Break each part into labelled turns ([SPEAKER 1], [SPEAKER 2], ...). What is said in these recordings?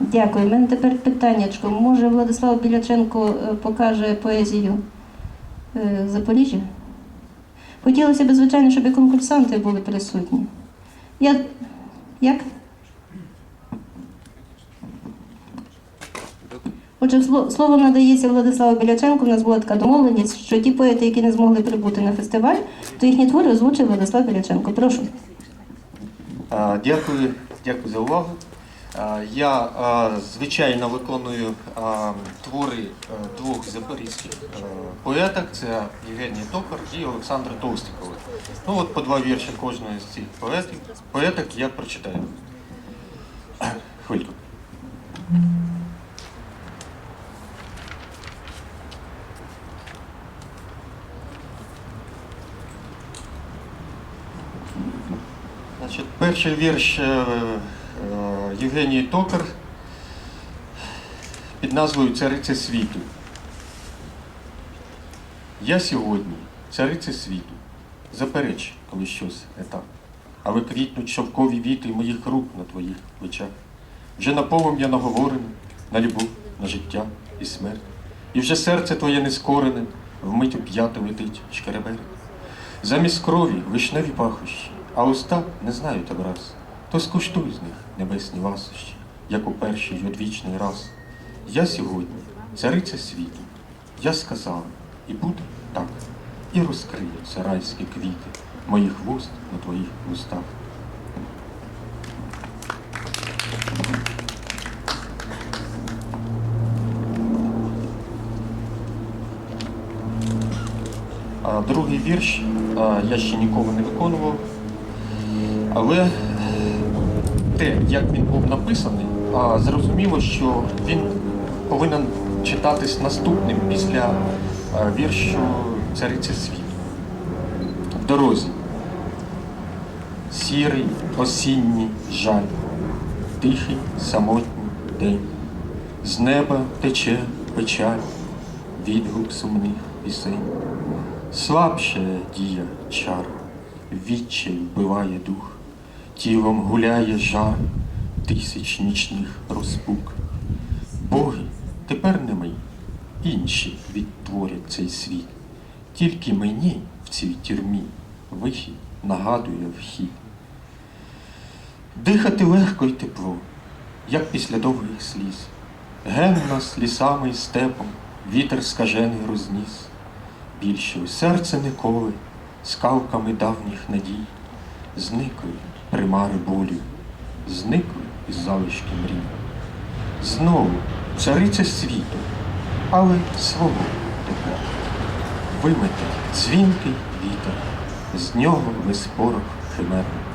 [SPEAKER 1] Дякую. У мене тепер питаннячко. Може Владислав Біляченко е, покаже поезію е, Запоріжжя? Хотілося б, звичайно, щоб і конкурсанти були присутні. Я... Як? Отже, слово надається Владиславу Біляченку. У нас була така домовленість, що ті поети, які не змогли прибути на фестиваль, то їхні твори озвучив Владислав Біляченко. Прошу.
[SPEAKER 2] Дякую, дякую за увагу. А, Я звичайно виконую твори е, двох запорізьких е, поеток. Це Євгеній Токар і Олександра Товстикова. Ну от по два вірші кожної з цих поеток я прочитаю. Хвильку. Значить, перший вірш е, е, Євгенії Токар під назвою Цариця світу. Я сьогодні, цариця світу, запереч, коли щось не так. Але квітнуть шовкові віти моїх рук на твоїх плечах. Вже на полум'я наговорене, на любов, на життя і смерть. І вже серце твоє нескорене, вмить уп'яте летить шкеребер. Замість крові вишневі пахощі, а уста не знають образ. То скуштуй з них небесні ласощі, як у перший одвічний раз. Я сьогодні, цариця світу, я сказала, і буде так, і розкриються райські квіти моїх вуст на твоїх устах. А другий вірш я ще ніколи не виконував. Але те, як він був написаний, зрозуміло, що він повинен читатись наступним після віршу Цариці світу. В дорозі. Сірий осінній жаль, тихий самотній день. З неба тече печаль, відгук сумних пісень. Слабше дія чар, відчай вбиває дух, тілом гуляє жар тисяч нічних розпук. Боги тепер не ми, інші відтворять цей світ. Тільки мені в цій тюрмі вихід нагадує вхід. Дихати легко й тепло, як після довгих сліз. Ген нас лісами й степом, вітер скажений розніс більше у серце не коли, скалками давніх надій, зникли примари болю, зникли із залишки мрій. Знову цариця світу, але свого тепер. Вимете дзвінкий вітер, з нього весь порох химерний.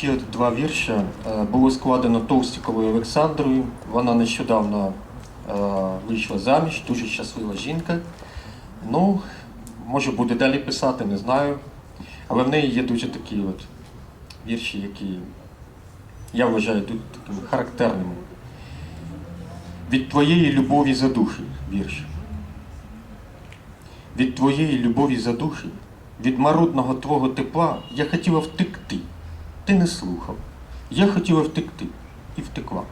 [SPEAKER 2] Ще два вірші е, було складено Товстіковою Олександрою. Вона нещодавно е, вийшла заміж, дуже щаслива жінка. Ну, може буде далі писати, не знаю. Але в неї є дуже такі от вірші, які я вважаю такими характерними. Від твоєї любові за духи вірш. Від твоєї любові за духи, від марудного твого тепла я хотіла втекти. Ти не слухав. Я хотіла втекти і втекла.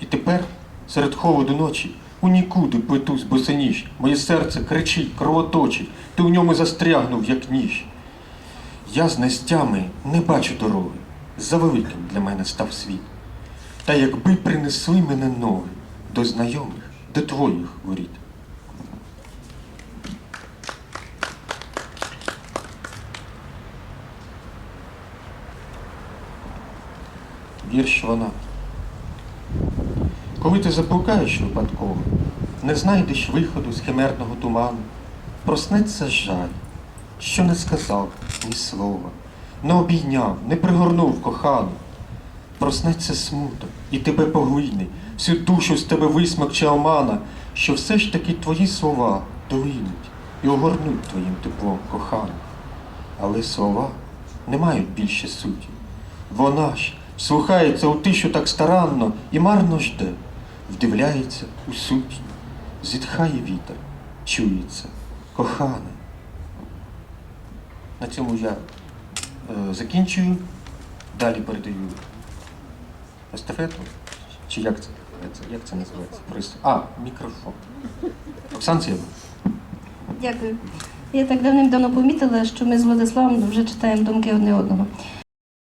[SPEAKER 2] І тепер, серед холоду ночі, у нікуди плетусь босоніж. Моє серце кричить, кровоточить, ти у ньому застрягнув, як ніж. Я з нестями не бачу дороги. Завеликим для мене став світ. Та якби принесли мене ноги до знайомих, до твоїх воріт. Вірш вона. Коли ти заблукаєш випадково, не знайдеш виходу з химерного туману, проснеться жаль, що не сказав ні слова, не обійняв, не пригорнув кохану. Проснеться смуток і тебе поглине, всю душу з тебе висмокче омана, що все ж таки твої слова долинуть, і огорнуть твоїм теплом кохану. Але слова не мають більше суті. Вона ж слухається у тишу так старанно і марно жде, вдивляється у суть, зітхає вітер, чується, кохане. На цьому я е, закінчую. Далі передаю естафету. Чи як це? називається? Як це називається? Пристрій. А, мікрофон. Оксан Сєва.
[SPEAKER 1] Дякую. Я так давним-давно помітила, що ми з Владиславом вже читаємо думки одне одного.